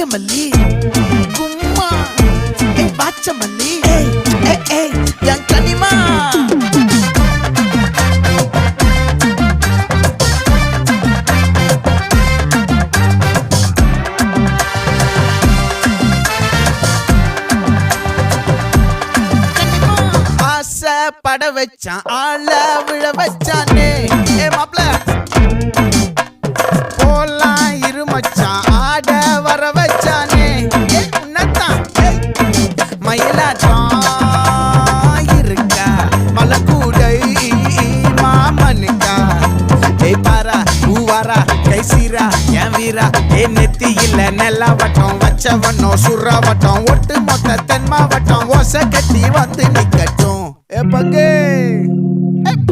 கனகமல்லி கும்மா. ஏ பாச்சமல்லி. ஏய். ஏய் ஏய் என் கனிமா. பட வச்சான் ஆள விழ வச்சானே. மயிலாட்டம் இருக்கா மலக்கூடை மாமனுக்கா? ஏய் பாரா பூவாரா கை சீரா என் வீரா? ஏ நெத்தி இல்ல நெல்லா வட்டம் வண்ணம் சுறா வட்டம் ஒட்டு மொத்த தென் மாவட்டம் ஓசை கட்டி வந்து நிக்கட்டும்